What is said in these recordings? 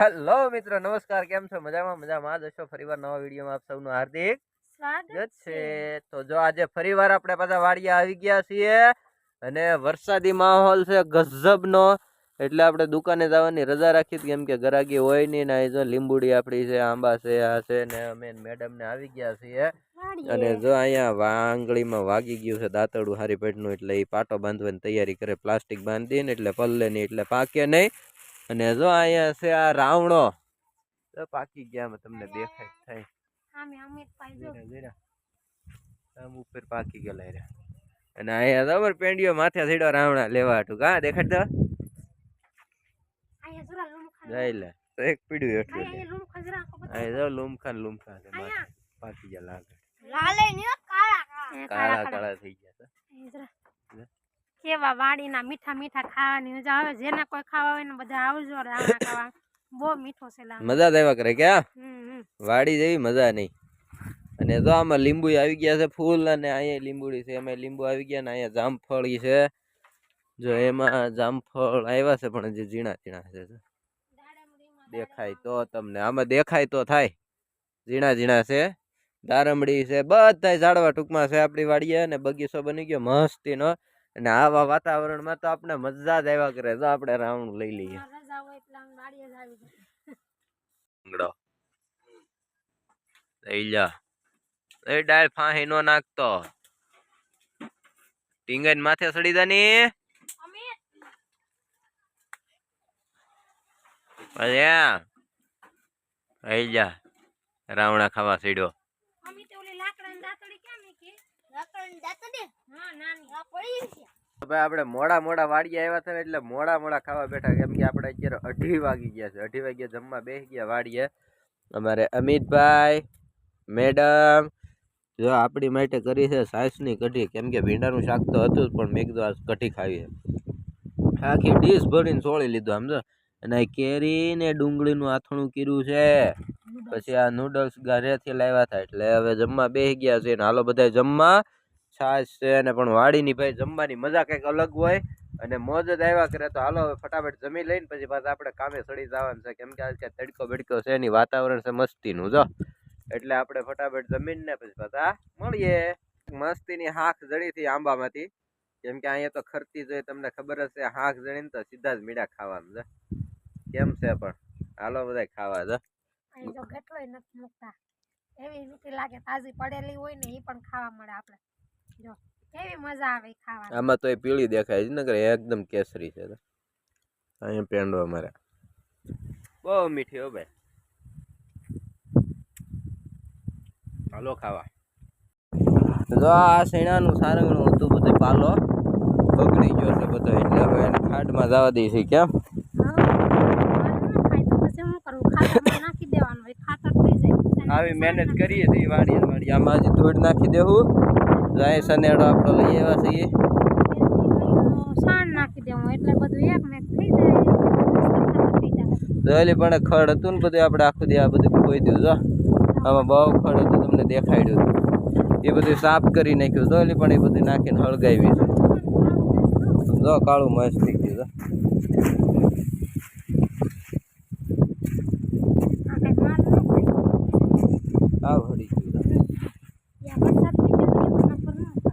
Hello મિત્રો નમસ્કાર કેમ છો? મજામાં મજામાં. જ હશો ફરીવાર નવા વિડીયોમાં આપ સૌનું હાર્દિક સ્વાગત છે. તો જો આજે ફરીવાર આપણે પાછા વાડિયા આવી ગયા છીએ અને વરસાદી માહોલ છે ગજબનો. એટલે આપણે દુકાને જવાની રજા રાખી કેમ કે ગરાગી હોય નહીં ને જો લીંબુડી આપણી છે આંબા છે આ છે ને અમે મેડમ ને આવી ગયા છીએ. અને જો અહીંયા વાંગળીમાં વાગી ગયું છે દાંતડું હારી પેટનું એટલે એ પાટો બાંધવાની તૈયારી કરે. પ્લાસ્ટિક બાંધી ને એટલે પલ્લે નહીં એટલે પાકે નહીં. અને જો અહીંયા છે આ રાવણો. તો પાકી ગયા તમને દેખાય થાય. આમ ઉપર પાકી ગયેલા રહ્યા અને અહીંયા અમારે પેંડીઓ માથે સીડો રાવણા લેવા હાટું. કા દેખાડ દો લે. તો એક પીડ્યું એટલું અહીંયા જો લુમખાન લૂમખા પાકી ગયા લાગે કાળા કાળા. થઈ ગયા કેવા વાડીના મીઠા મીઠા ખાવાની મજા આવે. જેના કોઈ ખાવા હોય ને બધા આવજો રાવણા ખાવા. બહુ મીઠો છે મજા દેવા કરે કે. વાડી જેવી મજા નહીં. અને જો આમાં લીંબુ આવી ગયા છે ફૂલ અને અહીંયા લીંબુડી છે. એમાં લીંબુ આવી ગયા ને અહીંયા જામફળી છે. જો એમાં જામફળ આવ્યા છે પણ જે ઝીણા ઝીણા છે. દેખાય તો તમને. આમાં દેખાય તો થાય. ઝીણા ઝીણા છે. દારમડી છે. બધા ઝાડવા ટૂંકમાં છે આપણી વાડીએ અને બગીચો બની ગયો. મસ્તીનો. અને આવા વાતાવરણમાં તો આપણે મજા જ આવ્યા કરે. તો આપણે રાઉન્ડ લઈ લઈએ. આ રજા હોય એટલે આમ વાડીએ જ લઈ એ ડાળ ફાંહી નો નાખતો. ટીંગન માથે સડી જાની અલ્યા લઈ જા. રાવણા ખાવા સીડ્યો. અમિત ઓલી લાકડાની દાંતડી કેમ કે? હા, નાની. ભાઈ મોડા મોડા વાડીએ આવ્યા હતા એટલે મોડા મોડા ખાવા બેઠા કેમ કે આપણે અત્યારે અઢી વાગી ગયા છે. અઢી વાગ્યા જમવા બેસી ગયા વાડીએ. અમારે અમિતભાઈ, મેડમ, જો આપણી માટે કરી છે સાસની કઢી. કેમ કે ભીંડાનું શાક તો હતું જ, પણ મેં કીધું આ કઢી ખાવી આખી ડીશ ભરીને સોળી લીધું સમજો અને આ કેરી ને ડુંગળીનું આથણું કર્યું છે. પછી આ નૂડલ્સ ઘરેથી લાવ્યા હતા એટલે હવે જમવા બેસી ગયા છે. હાલો બધા જમવા. છાશ છે અને પણ વાડીની ભાઈ જમવાની મજા કંઈક અલગ હોય અને મોજ જ આવ્યા કરે તો હાલો ફટાફટ જમી લઈને પછી પાછા આપણે કામે સડી જવાનું છે. કેમ કે આજ તડકો બડકો છે, એની વાતાવરણ છે મસ્તીનું, જો. એટલે આપણે ફટાફટ જમીન ને પછી પાછા મળીએ. મસ્તીની હાંખ જડીથી આંબામાંથી. કેમ કે અહીંયા તો ખરતી જોઈએ તમને ખબર જ છે હાંખ જડીને તો સીધા જ મીડા ખાવાનું છે. કેમ છે પણ? હાલો બધા ખાવા છે એવી મીઠી લાગે તાજી પડેલી હોય ને એ પણ ખાવા મળે આપણે. જો કેવી મજા આવે ખાવાની આમાં તો એ પીળી દેખાય છે નકર એકદમ કેસરી છે અહીંયા પેંડો અમારે બહુ મીઠી હો ભાઈ હાલો ખાવા જો આ શેણાનું સારંગણું હતું બધું પાલો બગડી ગયો છે બધો એટલે હવે એને ખાડમાં જવા દઈ છે કેમ આવી મહેનત કરીએ તો ને વાડીએ આમાં હજી ધૂળ નાખી દેવું જાય સનેડો આપણો લઈ આવ્યા છીએ. જોયેલી પણ ખડ હતું ને બધું આપણે આખું દી આ બધું ખોઈ દીધું જો. આમાં બહુ ખડ હતું તમને દેખાડ્યું હતું. એ બધું સાફ કરી નાખ્યું જોયેલી પણ એ બધું નાખીને હળગાવી છે. જો કાળું મસ્ત થઈ ગયું આ કંઈ માર ન થાય. આ હળી ગયું જો. યા વરસાદ થઈ ગયો તો એના પર ન થાય.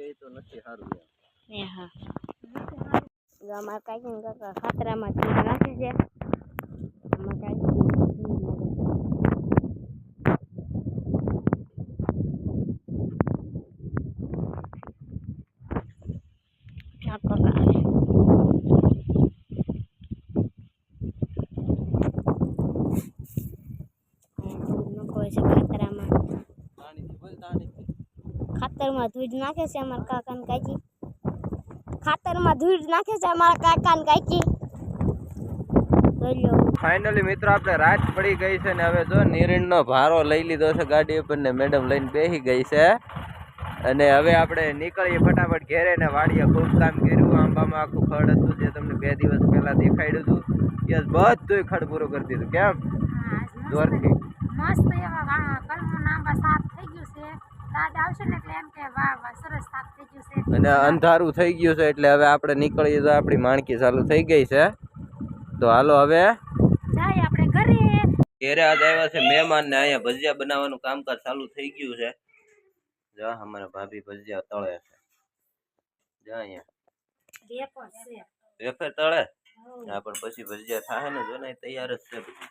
એ તો નથી હારું એમ. એ હા. તો અમાર કાકા ખાતરામાં જ નાખે છે અમાર કાકી હોય છે ખાતરામાં ખાતરમાં ધૂળ નાખે છે અમારા કાકા ને કાકી. ખાતરમાં ધૂળ નાખે છે અમારા કાકા. ને કાકી ફાઇનલી મિત્રો આપણે રાત પડી ગઈ છે ને હવે જો નિરીણનો ભારો લઈ લીધો છે ગાડી ઉપર ને મેડમ લઈને બેસી ગઈ છે. અને હવે આપણે નીકળીએ ફટાફટ ઘેરે ને વાડીએ ખૂબ કામ કર્યું. આંબામાં આખું ખડ હતું જે તમને બે દિવસ પહેલા દેખાડ્યું હતું. યસ બધું ખડ પૂરું કરી દીધું. કેમ? હા, જોરથી. મસ્ત એવા વા- કલમો નાંબા સાફ થઈ ગયું છે આવશે ને એટલે એમ કે વાહ વાહ સરસ સાફ થઈ ગયું છે. અને અંધારું થઈ ગયું છે એટલે હવે આપણે નીકળીએ તો આપણી માણકી ચાલુ થઈ ગઈ છે. તો હાલો હવે. જાય આપણે ઘરે. ઘેરે આજ આવ્યા છે મહેમાન ને અહીંયા ભજીયા બનાવવાનું કામકાજ ચાલુ થઈ ગયું છે. જો અમારા ભાભી ભજીયા તળે છે. જો અહીંયા. વેફર તળે? હા પણ પછી ભજીયા થાય ને જો ને તૈયાર જ છે બધું.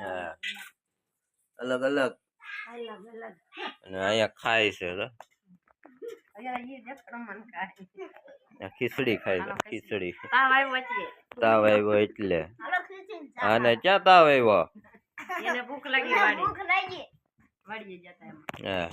હા. અલગ અલગ. અને અહીંયા ખાય છે ખીચડી ખાય છે ખીચડી. તાવ આવ્યો એટલે. તાવ આવ્યો એટલે. હાલો ખીચીને આને ક્યાં તાવ આવ્યો? ભૂખ લાગી ભૂખ લાગી. વાડીએ જતા એમ. હા.